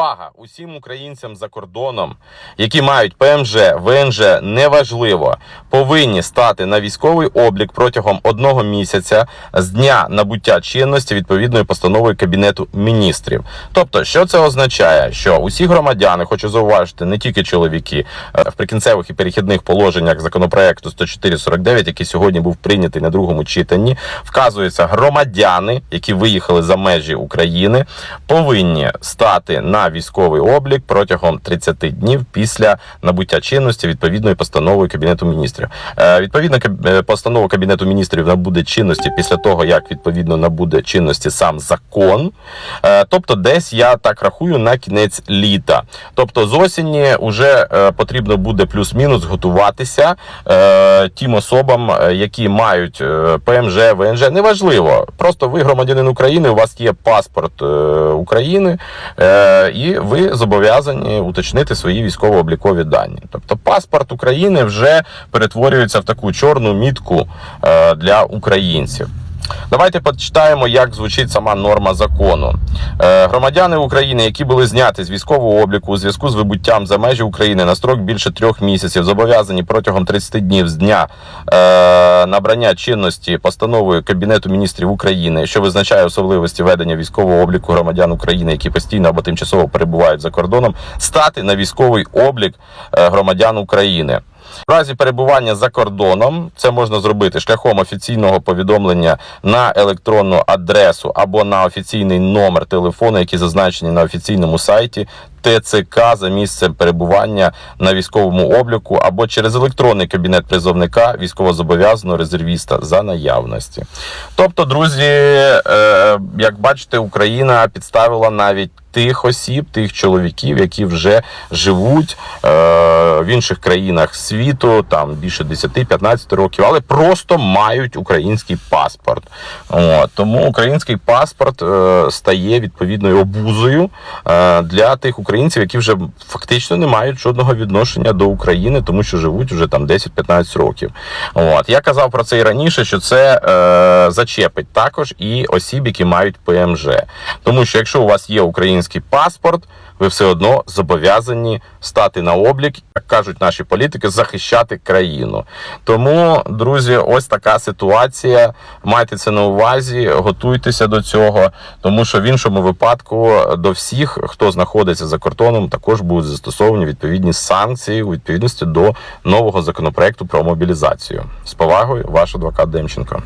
Увага усім українцям за кордоном, які мають ПМЖ, ВНЖ, неважливо, повинні стати на військовий облік протягом одного місяця з дня набуття чинності відповідної постанови Кабінету міністрів. Тобто, що це означає? Що усі громадяни, хочу зауважити, не тільки чоловіки, е, в прикінцевих і перехідних положеннях законопроекту 10449, який сьогодні був прийнятий на другому читанні, вказується громадяни, які виїхали за межі України, повинні стати на військовий облік протягом 30 днів після набуття чинності відповідної постанови Кабінету міністрів. Е, Відповідна е, постанова Кабінету міністрів набуде чинності після того, як відповідно набуде чинності сам закон. Е, Тобто, десь я так рахую на кінець літа. Тобто, з осені вже потрібно буде плюс-мінус готуватися тим особам, які мають ПМЖ, ВНЖ. Неважливо. Просто ви громадянин України, у вас є паспорт України, і ви зобов'язані уточнити свої військово-облікові дані. Тобто, паспорт України вже перетворюється в таку чорну мітку е, для українців. Давайте почитаємо, як звучить сама норма закону. Е, громадяни України, які були зняті з військового обліку у зв'язку з вибуттям за межі України на строк більше трьох місяців, зобов'язані протягом 30 днів з дня е, набрання чинності постановою Кабінету міністрів України, що визначає особливості ведення військового обліку громадян України, які постійно або тимчасово перебувають за кордоном, стати на військовий облік е, громадян України. В разі перебування за кордоном це можна зробити шляхом офіційного повідомлення на електронну адресу або на офіційний номер телефону, які зазначені на офіційному сайті ТЦК за місцем перебування на військовому обліку, або через електронний кабінет призовника військовозобов'язаного резервіста за наявності. Тобто, друзі, е, як бачите, Україна підставила навіть тих осіб, тих чоловіків, які вже живуть е, в інших країнах світу, там більше 10-15 років, але просто мають український паспорт. Тому український паспорт е, стає відповідною обузою для тих українців, які вже фактично не мають жодного відношення до України, тому що живуть вже там 10-15 років. От я казав про це і раніше, що це е, зачепить також і осіб, які мають ПМЖ. Тому що якщо у вас є український паспорт, ви все одно зобов'язані стати на облік, як кажуть наші політики, захищати країну. Тому, друзі, ось така ситуація. Майте це на увазі, готуйтеся до цього, тому що в іншому випадку до всіх, хто знаходиться за кордоном, також будуть застосовані відповідні санкції у відповідності до нового законопроекту про мобілізацію. З повагою, ваш адвокат Демченко.